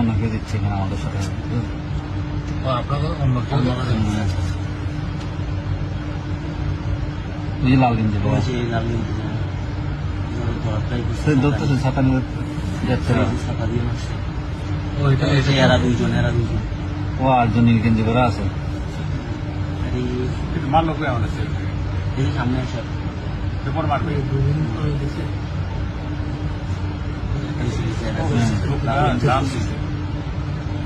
অন্যকে দিচ্ছে এখানে আমাদের সাথে আপনাকে অন্য ওই যে লাল গেঞ্জি লোক ওই যে লাল গেঞ্জি, ওরা ধরাটাই করছে, সে ধরতেছে ছাতা নিয়ে যাচ্ছে না। এই যে ছাতা দিয়ে ওইটা এরা দুইজন, এরা দুইজন। ও আটজন নীল গেঞ্জি করে আছে মারলো কে আমাদের সামনে আসে। পেপার মারবে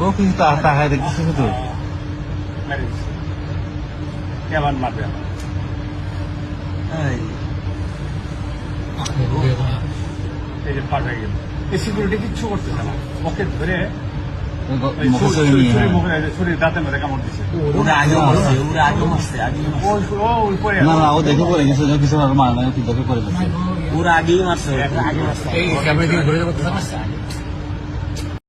ও কিছু তা- তাকায় দেখতেছে শুধু? মেরে দিছে। এবার মারবে আবার। এই, যে হয়ে গেল। এই সিকিউরিটি কিচ্ছু করতেছে না। ওকে ধরে হ্যাঁ। ওরে আগেই মারছে,